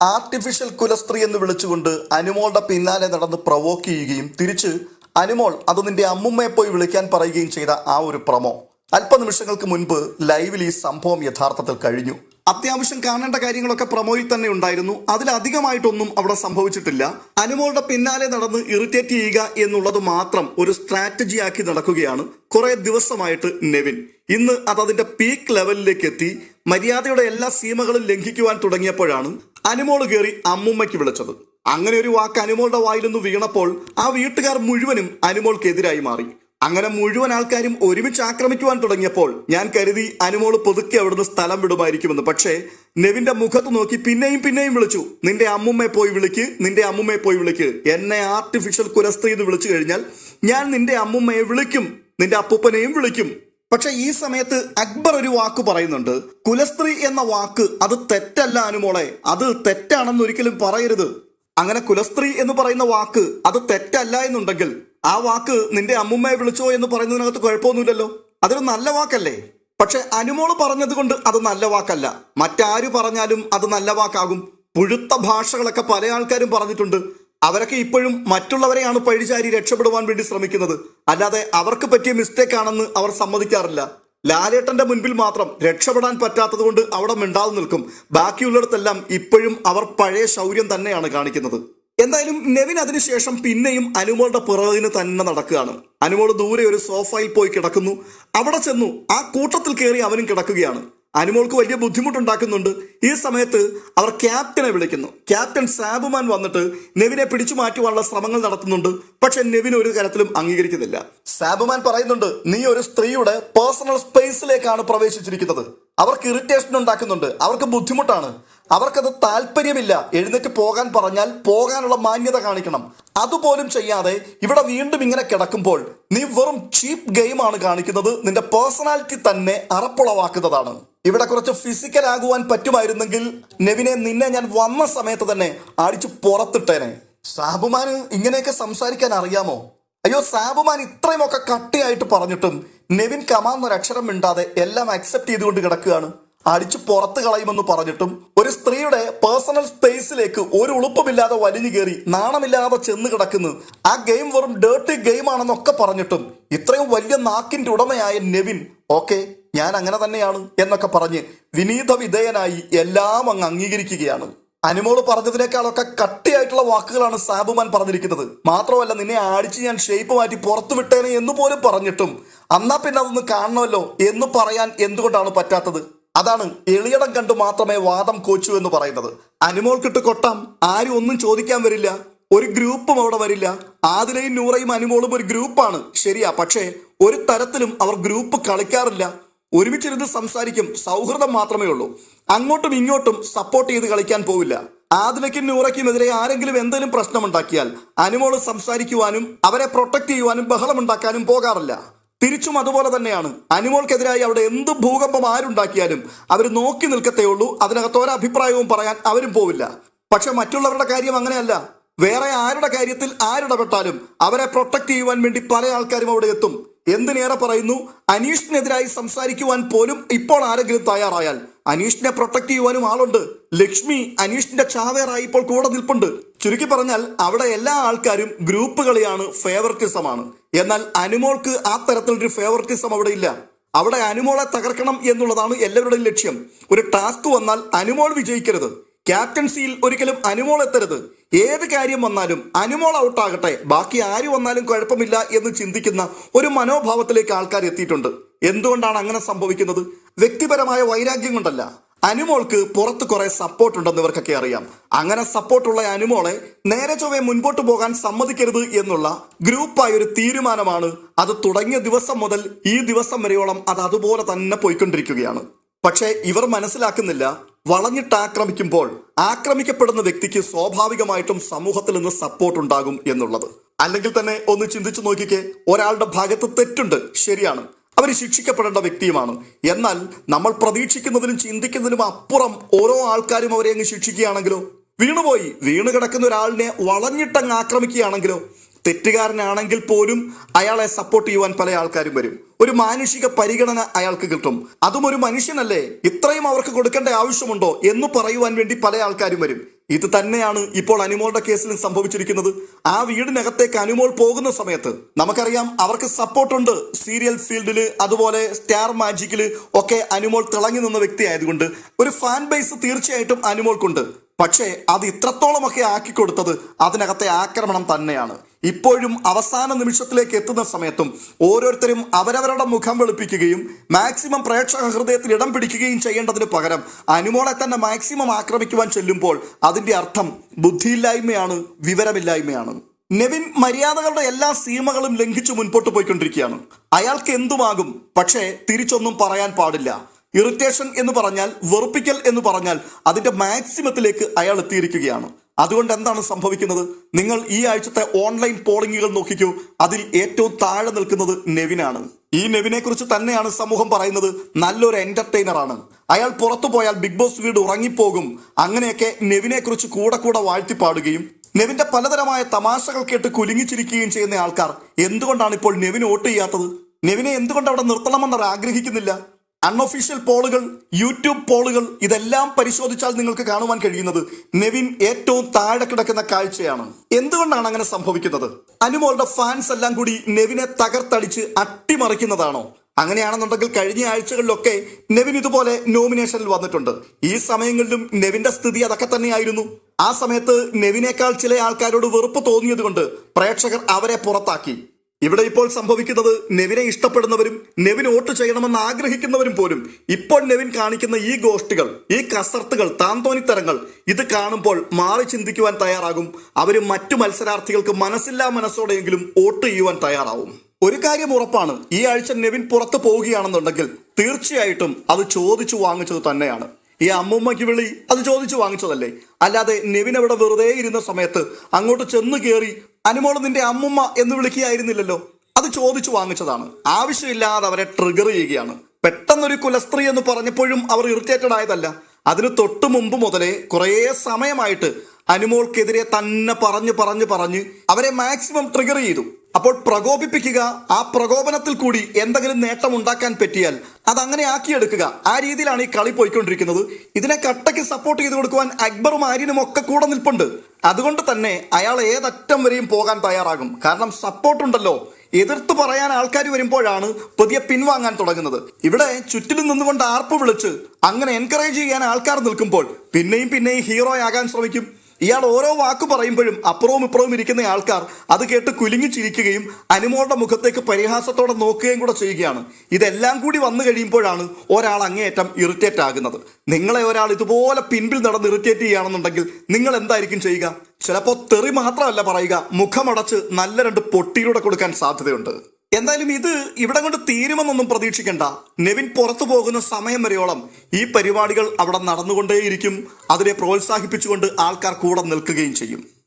Artificial കുലസ്ത്രീ എന്ന് വിളിച്ചുകൊണ്ട് അനുമോളുടെ പിന്നാലെ നടന്ന് പ്രവോക്ക് ചെയ്യുകയും തിരിച്ച് അനുമോൾ അത് നിന്റെ അമ്മുമ്മയെ പോയി വിളിക്കാൻ പറയുകയും ചെയ്ത ആ ഒരു പ്രമോ. അല്പനിമിഷങ്ങൾക്ക് മുൻപ് ലൈവിൽ ഈ സംഭവം യഥാർത്ഥത്തിൽ കഴിഞ്ഞു. അത്യാവശ്യം കാണേണ്ട കാര്യങ്ങളൊക്കെ പ്രമോയിൽ തന്നെ ഉണ്ടായിരുന്നു. അതിലധികമായിട്ടൊന്നും അവിടെ സംഭവിച്ചിട്ടില്ല. അനുമോളുടെ പിന്നാലെ നടന്ന് ഇറിറ്റേറ്റ് ചെയ്യുക എന്നുള്ളത് മാത്രം ഒരു സ്ട്രാറ്റജി ആക്കി നടക്കുകയാണ് കുറെ ദിവസമായിട്ട് നെവിൻ. ഇന്ന് അത് അതിന്റെ പീക്ക് ലെവലിലേക്ക് എത്തി. മര്യാദയുടെ എല്ലാ സീമകളും ലംഘിക്കുവാൻ തുടങ്ങിയപ്പോഴാണ് അനുമോൾ കയറി അമ്മുമ്മയ്ക്ക് വിളിച്ചത്. അങ്ങനെ ഒരു വാക്ക് അനുമോളുടെ നിന്ന് വീണപ്പോൾ ആ വീട്ടുകാർ മുഴുവനും അനുമോൾക്കെതിരായി മാറി. അങ്ങനെ മുഴുവൻ ആൾക്കാരും ഒരുമിച്ച് ആക്രമിക്കുവാൻ തുടങ്ങിയപ്പോൾ ഞാൻ കരുതി അനുമോൾ പുതുക്കി അവിടുന്ന് സ്ഥലം വിടുമായിരിക്കുമെന്ന്. പക്ഷേ നെവിന്റെ മുഖത്ത് നോക്കി പിന്നെയും പിന്നെയും വിളിച്ചു. നിന്റെ അമ്മുമ്മയെ പോയി വിളിക്ക് നിന്റെ അമ്മുമ്മയെ പോയി വിളിക്ക്. എന്നെ ആർട്ടിഫിഷ്യൽ കുലസ്ത്രീ എന്ന് വിളിച്ചു കഴിഞ്ഞാൽ ഞാൻ നിന്റെ അമ്മുമ്മയെ വിളിക്കും നിന്റെ അപ്പൂപ്പനെയും വിളിക്കും. പക്ഷെ ഈ സമയത്ത് അക്ബർ ഒരു വാക്ക് പറയുന്നുണ്ട്. കുലസ്ത്രീ എന്ന വാക്ക് അത് തെറ്റല്ല അനുമോളെ അത് തെറ്റാണെന്ന് ഒരിക്കലും പറയരുത്. അങ്ങനെ കുലസ്ത്രീ എന്ന് പറയുന്ന വാക്ക് അത് തെറ്റല്ല എന്നുണ്ടെങ്കിൽ ആ വാക്ക് നിന്റെ അമ്മുമ്മയെ വിളിച്ചോ എന്ന് പറയുന്നതിനകത്ത് കുഴപ്പമൊന്നുമില്ലല്ലോ. അതൊരു നല്ല വാക്കല്ലേ? പക്ഷെ അനുമോൾ പറഞ്ഞത് കൊണ്ട് അത് നല്ല വാക്കല്ല. മറ്റാര് പറഞ്ഞാലും അത് നല്ല വാക്കാകും. പുഴുത്ത ഭാഷകളൊക്കെ പല ആൾക്കാരും പറഞ്ഞിട്ടുണ്ട്. അവരൊക്കെ ഇപ്പോഴും മറ്റുള്ളവരെയാണ് പഴിചാരി രക്ഷപ്പെടുവാൻ വേണ്ടി ശ്രമിക്കുന്നത്. അല്ലാതെ അവർക്ക് പറ്റിയ മിസ്റ്റേക്ക് ആണെന്ന് അവർ സമ്മതിക്കാറില്ല. ലാലേട്ടന്റെ മുൻപിൽ മാത്രം രക്ഷപ്പെടാൻ പറ്റാത്തത് കൊണ്ട് അവിടെ മിണ്ടാതെ നിൽക്കും. ബാക്കിയുള്ളിടത്തെല്ലാം ഇപ്പോഴും അവർ പഴയ ശൗര്യം തന്നെയാണ് കാണിക്കുന്നത്. എന്തായാലും നെവിൻ അതിനുശേഷം പിന്നെയും അനുമോളുടെ പിറകിന് തന്നെ നടക്കുകയാണ്. അനുമോൾ ദൂരെ ഒരു സോഫയിൽ പോയി കിടക്കുന്നു. അവിടെ ചെന്നു ആ കൂട്ടത്തിൽ കയറി അവനും കിടക്കുകയാണ്. അനുമോൾക്ക് വലിയ ബുദ്ധിമുട്ടുണ്ടാക്കുന്നുണ്ട്. ഈ സമയത്ത് അവർ ക്യാപ്റ്റനെ വിളിക്കുന്നു. ക്യാപ്റ്റൻ സാബുമാൻ വന്നിട്ട് നെവിനെ പിടിച്ചു മാറ്റുവാനുള്ള ശ്രമങ്ങൾ നടത്തുന്നുണ്ട്. പക്ഷെ നെവിൻ ഒരു തരത്തിലും അംഗീകരിക്കുന്നില്ല. സാബുമാൻ പറയുന്നുണ്ട് നീ ഒരു സ്ത്രീയുടെ പേഴ്സണൽ സ്പേസിലേക്കാണ് പ്രവേശിച്ചിരിക്കുന്നത്. അവർക്ക് ഇറിറ്റേഷൻ ഉണ്ടാക്കുന്നുണ്ട്. അവർക്ക് ബുദ്ധിമുട്ടാണ്. അവർക്കത് താല്പര്യമില്ല. എഴുന്നേറ്റ് പോകാൻ പറഞ്ഞാൽ പോകാനുള്ള മാന്യത കാണിക്കണം. അതുപോലും ചെയ്യാതെ ഇവിടെ വീണ്ടും ഇങ്ങനെ കിടക്കുമ്പോൾ നീ വെറും ചീപ്പ് ഗെയിമാണ് കാണിക്കുന്നത്. നിന്റെ പേഴ്സണാലിറ്റി തന്നെ അറപ്പുളവാക്കുന്നതാണ്. ഇവിടെ കുറച്ച് ഫിസിക്കൽ ആകുവാൻ പറ്റുമായിരുന്നെങ്കിൽ നെവിനെ നിന്നെ ഞാൻ വന്ന സമയത്ത് തന്നെ അടിച്ചു പുറത്തിട്ടേനെ. സാബുമാന് ഇങ്ങനെയൊക്കെ സംസാരിക്കാൻ അറിയാമോ? അയ്യോ സാബുമാൻ ഇത്രയുമൊക്കെ കട്ടിയായിട്ട് പറഞ്ഞിട്ടും നെവിൻ കമാന്നൊരു അക്ഷരം മിണ്ടാതെ എല്ലാം അക്സെപ്റ്റ് ചെയ്തുകൊണ്ട് കിടക്കുകയാണ്. അടിച്ചു പുറത്ത് കളയുമെന്ന് പറഞ്ഞിട്ടും ഒരു സ്ത്രീയുടെ പേഴ്സണൽ സ്പേസിലേക്ക് ഒരു ഉളുപ്പമില്ലാതെ വലിഞ്ഞു കയറി നാണമില്ലാതെ ചെന്ന് കിടക്കുന്നു. ആ ഗെയിം വെറും ഡേർട്ടി ഗെയിം ആണെന്നൊക്കെ പറഞ്ഞിട്ടും ഇത്രയും വലിയ നാക്കിന്റെ ഉടമയായ നെവിൻ ഓക്കെ ഞാൻ അങ്ങനെ തന്നെയാണ് എന്നൊക്കെ പറഞ്ഞ് വിനീത വിധേയനായി എല്ലാം അങ്ങ് അംഗീകരിക്കുകയാണ്. അനുമോൾ പറഞ്ഞതിനേക്കാളൊക്കെ കട്ടിയായിട്ടുള്ള വാക്കുകളാണ് സാബുമാൻ പറഞ്ഞിരിക്കുന്നത്. മാത്രമല്ല നിന്നെ ആടിച്ച് ഞാൻ ഷേപ്പ് മാറ്റി പുറത്തു വിട്ടേനെ എന്ന് പോലും പറഞ്ഞിട്ടും. അന്നാ പിന്നെ അതൊന്ന് കാണണമല്ലോ എന്ന് പറയാൻ എന്തുകൊണ്ടാണ് പറ്റാത്തത്? അതാണ് എളിയടം കണ്ടു മാത്രമേ വാദം കോച്ചു എന്ന് പറയുന്നത്. അനുമോൾക്കിട്ട് കൊട്ടാം ആരും ഒന്നും ചോദിക്കാൻ വരില്ല. ഒരു ഗ്രൂപ്പും അവിടെ വരില്ല. ആദിലയും നൂറയും അനുമോളും ഒരു ഗ്രൂപ്പാണ്. ശരിയാ പക്ഷേ ഒരു തരത്തിലും അവർ ഗ്രൂപ്പ് കളിക്കാറില്ല. ഒരുമിച്ചിരുന്ന് സംസാരിക്കും സൗഹൃദം മാത്രമേ ഉള്ളൂ. അങ്ങോട്ടും ഇങ്ങോട്ടും സപ്പോർട്ട് ചെയ്ത് കളിക്കാൻ പോവില്ല. ആദിലയ്ക്കും നൂറയ്ക്കും എതിരെ ആരെങ്കിലും എന്തെങ്കിലും പ്രശ്നമുണ്ടാക്കിയാൽ അനുമോൾ സംസാരിക്കുവാനും അവരെ പ്രൊട്ടക്ട് ചെയ്യുവാനും ബഹളമുണ്ടാക്കാനും പോകാറില്ല. തിരിച്ചും അതുപോലെ തന്നെയാണ്. അനുമോൾക്കെതിരായി അവിടെ എന്ത് ഭൂകമ്പം ആരുണ്ടാക്കിയാലും അവർ നോക്കി നിൽക്കത്തേ ഉള്ളൂ. അതിനകത്ത് ഒരഭിപ്രായവും പറയാൻ അവരും പോവില്ല. പക്ഷെ മറ്റുള്ളവരുടെ കാര്യം അങ്ങനെയല്ല. വേറെ ആരുടെ കാര്യത്തിൽ ആരിടപെട്ടാലും അവരെ പ്രൊട്ടക്ട് ചെയ്യുവാൻ വേണ്ടി പല ആൾക്കാരും അവിടെ എത്തും. എന്തിനേറെ പറയുന്നു? അനീഷിനെതിരായി സംസാരിക്കുവാൻ പോലും ഇപ്പോൾ ആരെങ്കിലും തയ്യാറായാൽ. അനീഷിനെ പ്രൊട്ടക്ട് ചെയ്യുവാനും ആളുണ്ട്. ലക്ഷ്മി അനീഷിന്റെ ചാവേറായി ഇപ്പോൾ കൂടെ നിൽപ്പുണ്ട്. ചുരുക്കി പറഞ്ഞാൽ അവിടെ എല്ലാ ആൾക്കാരും ഗ്രൂപ്പ് ഫേവറിറ്റിസമാണ്. എന്നാൽ അനുമോൾക്ക് ആ തരത്തിലൊരു ഫേവറിറ്റിസം അവിടെ ഇല്ല. അവിടെ അനുമോളെ തകർക്കണം എന്നുള്ളതാണ് എല്ലാവരുടെയും ലക്ഷ്യം. ഒരു ടാസ്ക് വന്നാൽ അനുമോൾ വിജയിക്കരുത്. ക്യാപ്റ്റൻസിയിൽ ഒരിക്കലും അനുമോൾ എത്തരുത്. ഏത് കാര്യം വന്നാലും അനുമോൾ ഔട്ടാകട്ടെ ബാക്കി ആര് വന്നാലും കുഴപ്പമില്ല എന്ന് ചിന്തിക്കുന്ന ഒരു മനോഭാവത്തിലേക്ക് ആൾക്കാർ എത്തിയിട്ടുണ്ട്. എന്തുകൊണ്ടാണ് അങ്ങനെ സംഭവിക്കുന്നത്? വ്യക്തിപരമായ വൈരാഗ്യം കൊണ്ടല്ല. അനുമോൾക്ക് പുറത്ത് കുറെ സപ്പോർട്ട് ഉണ്ടെന്ന് ഇവർക്കൊക്കെ അറിയാം. അങ്ങനെ സപ്പോർട്ടുള്ള അനുമോളെ നേരെ ചൊവ്വെ മുൻപോട്ട് പോകാൻ സമ്മതിക്കരുത് എന്നുള്ള ഗ്രൂപ്പായ ഒരു തീരുമാനമാണ് അത് തുടങ്ങിയ ദിവസം മുതൽ ഈ ദിവസം വരെയോളം അത് അതുപോലെ തന്നെ പോയിക്കൊണ്ടിരിക്കുകയാണ്. പക്ഷേ ഇവർ മനസ്സിലാക്കുന്നില്ല വളഞ്ഞിട്ട് ആക്രമിക്കുമ്പോൾ ആക്രമിക്കപ്പെടുന്ന വ്യക്തിക്ക് സ്വാഭാവികമായിട്ടും സമൂഹത്തിൽ നിന്ന് സപ്പോർട്ട് ഉണ്ടാകും എന്നുള്ളത്. അല്ലെങ്കിൽ തന്നെ ഒന്ന് ചിന്തിച്ചു നോക്കിക്കേ ഒരാളുടെ ഭാഗത്ത് തെറ്റുണ്ട് ശരിയാണ്. അവർ ശിക്ഷിക്കപ്പെടേണ്ട വ്യക്തിയുമാണ്. എന്നാൽ നമ്മൾ പ്രതീക്ഷിക്കുന്നതിനും ചിന്തിക്കുന്നതിനും അപ്പുറം ഓരോ ആൾക്കാരും അവരെ അങ്ങ് ശിക്ഷിക്കുകയാണെങ്കിലോ വീണുപോയി വീണ് കിടക്കുന്ന ഒരാളിനെ വളഞ്ഞിട്ടങ്ങ് ആക്രമിക്കുകയാണെങ്കിലോ തെറ്റുകാരനാണെങ്കിൽ പോലും അയാളെ സപ്പോർട്ട് ചെയ്യുവാൻ പല ആൾക്കാരും വരും. ഒരു മാനുഷിക പരിഗണന അയാൾക്ക് കിട്ടും. അതും ഒരു മനുഷ്യനല്ലേ? ഇത്രയും അവർക്ക് കൊടുക്കേണ്ട ആവശ്യമുണ്ടോ എന്ന് പറയുവാൻ വേണ്ടി പല ആൾക്കാരും വരും. ഇത് തന്നെയാണ് ഇപ്പോൾ അനുമോളുടെ കേസിലും സംഭവിച്ചിരിക്കുന്നത്. ആ വീടിനകത്തേക്ക് അനുമോൾ പോകുന്ന സമയത്ത് നമുക്കറിയാം അവർക്ക് സപ്പോർട്ടുണ്ട് സീരിയൽ ഫീൽഡിൽ അതുപോലെ സ്റ്റാർ മാജിക്കിൽ ഒക്കെ അനുമോൾ തിളങ്ങി നിന്ന വ്യക്തി ആയതുകൊണ്ട് ഒരു ഫാൻ ബേസ് തീർച്ചയായിട്ടും അനുമോൾക്കുണ്ട്. പക്ഷേ അത് ഇത്രത്തോളമൊക്കെ ആക്കി കൊടുത്തത് അതിനകത്തെ ആക്രമണം തന്നെയാണ്. ഇപ്പോഴും അവസാന നിമിഷത്തിലേക്ക് എത്തുന്ന സമയത്തും ഓരോരുത്തരും അവരവരുടെ മുഖം വെളുപ്പിക്കുകയും മാക്സിമം പ്രേക്ഷക ഹൃദയത്തിൽ ഇടം പിടിക്കുകയും ചെയ്യേണ്ടതിന് പകരം അനുമോളെ തന്നെ മാക്സിമം ആക്രമിക്കുവാൻ ചെല്ലുമ്പോൾ അതിന്റെ അർത്ഥം ബുദ്ധിയില്ലായ്മയാണ് വിവരമില്ലായ്മയാണ്. നെവിൻ മര്യാദകളുടെ എല്ലാ സീമകളും ലംഘിച്ചു മുൻപോട്ട് പോയിക്കൊണ്ടിരിക്കുകയാണ്. അയാൾക്ക് എന്തുമാകും? പക്ഷേ തിരിച്ചൊന്നും പറയാൻ പാടില്ല. ഇറിറ്റേഷൻ എന്ന് പറഞ്ഞാൽ വെറുപ്പിക്കൽ എന്ന് പറഞ്ഞാൽ അതിന്റെ മാക്സിമത്തിലേക്ക് അയാൾ എത്തിയിരിക്കുകയാണ്. അതുകൊണ്ട് എന്താണ് സംഭവിക്കുന്നത്? നിങ്ങൾ ഈ ആഴ്ചത്തെ ഓൺലൈൻ പോളിംഗുകൾ നോക്കിക്കൂ. അതിൽ ഏറ്റവും താഴെ നിൽക്കുന്നത് നെവിനാണ്. ഈ നെവിനെ കുറിച്ച് തന്നെയാണ് സമൂഹം പറയുന്നത്. നല്ലൊരു എന്റർടൈനർ ആണ്. അയാൾ പുറത്തു പോയാൽ ബിഗ് ബോസ് വീട് ഉറങ്ങിപ്പോകും. അങ്ങനെയൊക്കെ നെവിനെ കുറിച്ച് കൂടെ കൂടെ വാഴ്ത്തിപ്പാടുകയും നെവിന്റെ പലതരമായ തമാശകൾ കേട്ട് കുലുങ്ങിച്ചിരിക്കുകയും ചെയ്യുന്ന ആൾക്കാർ എന്തുകൊണ്ടാണ് ഇപ്പോൾ നെവിന് വോട്ട് ചെയ്യാത്തത്? നെവിനെ എന്തുകൊണ്ട് അവിടെ നിർത്തണമെന്നവർ ആഗ്രഹിക്കുന്നില്ല? അൺഒഫീഷ്യൽ പോളുകൾ യൂട്യൂബ് പോളുകൾ ഇതെല്ലാം പരിശോധിച്ചാൽ നിങ്ങൾക്ക് കാണുവാൻ കഴിയുന്നത് നെവിൻ ഏറ്റവും താഴെ കിടക്കുന്ന കാഴ്ചയാണ്. എന്തുകൊണ്ടാണ് അങ്ങനെ സംഭവിക്കുന്നത്? അനുമോളുടെ ഫാൻസ് എല്ലാം കൂടി നെവിനെ തകർത്തടിച്ച് അട്ടിമറിക്കുന്നതാണോ? അങ്ങനെയാണെന്നുണ്ടെങ്കിൽ കഴിഞ്ഞ ആഴ്ചകളിലൊക്കെ നെവിൻ ഇതുപോലെ നോമിനേഷനിൽ വന്നിട്ടുണ്ട്. ഈ സമയങ്ങളിലും നെവിന്റെ സ്ഥിതി അതൊക്കെ തന്നെയായിരുന്നു. ആ സമയത്ത് നെവിനേക്കാൾ ചില ആൾക്കാരോട് വെറുപ്പ് തോന്നിയത് കൊണ്ട് പ്രേക്ഷകർ അവരെ പുറത്താക്കി. ഇവിടെ ഇപ്പോൾ സംഭവിക്കുന്നത് നെവിനെ ഇഷ്ടപ്പെടുന്നവരും നെവിൻ വോട്ട് ചെയ്യണമെന്ന് ആഗ്രഹിക്കുന്നവരും പോലും ഇപ്പോൾ നെവിൻ കാണിക്കുന്ന ഈ ഗോഷ്ടികൾ ഈ കസർത്തുകൾ താന്തോനിത്തരങ്ങൾ ഇത് കാണുമ്പോൾ മാറി ചിന്തിക്കുവാൻ തയ്യാറാകും. അവർ മറ്റു മത്സരാർത്ഥികൾക്ക് മനസ്സില്ലാ മനസ്സോടെയെങ്കിലും വോട്ട് ചെയ്യുവാൻ തയ്യാറാവും. ഒരു കാര്യം ഉറപ്പാണ് ഈ ആഴ്ച നെവിൻ പുറത്തു പോവുകയാണെന്നുണ്ടെങ്കിൽ തീർച്ചയായിട്ടും അത് ചോദിച്ചു വാങ്ങിച്ചത് തന്നെയാണ്. ഈ അമ്മൂമ്മയ്ക്ക് വിളി അത് ചോദിച്ചു വാങ്ങിച്ചതല്ലേ? അല്ലാതെ നെവിൻ അവിടെ വെറുതെ ഇരുന്ന സമയത്ത് അങ്ങോട്ട് ചെന്ന് കയറി അനുമോൾ നിന്റെ അമ്മുമ്മ എന്ന് വിളിക്കുകയായിരുന്നില്ലല്ലോ. അത് ചോദിച്ചു വാങ്ങിച്ചതാണ്. ആവശ്യമില്ലാതെ അവരെ ട്രിഗർ ചെയ്യുകയാണ്. പെട്ടെന്നൊരു കുലസ്ത്രീ എന്ന് പറഞ്ഞപ്പോഴും അവർ ഇറിറ്റേറ്റഡ് ആയതല്ല. അതിന് തൊട്ടു മുമ്പ് മുതലേ കുറേ സമയമായിട്ട് അനുമോൾക്കെതിരെ തന്നെ പറഞ്ഞ് പറഞ്ഞ് പറഞ്ഞ് അവരെ മാക്സിമം ട്രിഗർ ചെയ്തു. അപ്പോൾ പ്രകോപിപ്പിക്കുക ആ പ്രകോപനത്തിൽ കൂടി എന്തെങ്കിലും നേട്ടം ഉണ്ടാക്കാൻ പറ്റിയാൽ അത് അങ്ങനെ ആക്കിയെടുക്കുക. ആ രീതിയിലാണ് ഈ കളി പോയിക്കൊണ്ടിരിക്കുന്നത്. ഇതിനെ കട്ടയ്ക്ക് സപ്പോർട്ട് ചെയ്ത് കൊടുക്കുവാൻ അക്ബറും ആര്യനും ഒക്കെ കൂടെ നിൽപ്പുണ്ട്. അതുകൊണ്ട് തന്നെ അയാൾ ഏതറ്റം വരെയും പോകാൻ തയ്യാറാകും. കാരണം സപ്പോർട്ട് ഉണ്ടല്ലോ. എതിർത്ത് പറയാൻ ആൾക്കാർ വരുമ്പോഴാണ് പുതിയ പിൻവാങ്ങാൻ തുടങ്ങുന്നത്. ഇവിടെ ചുറ്റിലും നിന്നുകൊണ്ട് ആർപ്പ് വിളിച്ച് അങ്ങനെ എൻകറേജ് ചെയ്യാൻ ആൾക്കാർ നിൽക്കുമ്പോൾ പിന്നെയും പിന്നെയും ഹീറോ ആകാൻ ശ്രമിക്കും. ഇയാൾ ഓരോ വാക്ക് പറയുമ്പോഴും അപ്പുറവും ഇപ്പുറവും ഇരിക്കുന്ന ആൾക്കാർ അത് കേട്ട് കുലുങ്ങി ചിരിക്കുകയും അനുമോളുടെ മുഖത്തേക്ക് പരിഹാസത്തോടെ നോക്കുകയും കൂടെ ചെയ്യുകയാണ്. ഇതെല്ലാം കൂടി വന്നു കഴിയുമ്പോഴാണ് ഒരാൾ അങ്ങേയറ്റം ഇറിറ്റേറ്റ് ആകുന്നത്. നിങ്ങളെ ഒരാൾ ഇതുപോലെ പിൻപിൽ നടന്ന് ഇറിറ്റേറ്റ് ചെയ്യുകയാണെന്നുണ്ടെങ്കിൽ നിങ്ങൾ എന്തായിരിക്കും ചെയ്യുക? ചിലപ്പോൾ തെറി മാത്രമല്ല പറയുക. മുഖമടച്ച് നല്ല രണ്ട് പൊട്ടിയിലൂടെ കൊടുക്കാൻ സാധ്യതയുണ്ട്. എന്തായാലും ഇത് ഇവിടെ കൊണ്ട് തീരുമെന്നൊന്നും പ്രതീക്ഷിക്കേണ്ട. നെവിൻ പുറത്തു പോകുന്ന സമയം വരെയോളം ഈ പരിപാടികൾ അവിടെ നടന്നുകൊണ്ടേയിരിക്കും. അതിനെ പ്രോത്സാഹിപ്പിച്ചുകൊണ്ട് ആൾക്കാർ കൂടെ നിൽക്കുകയും ചെയ്യും.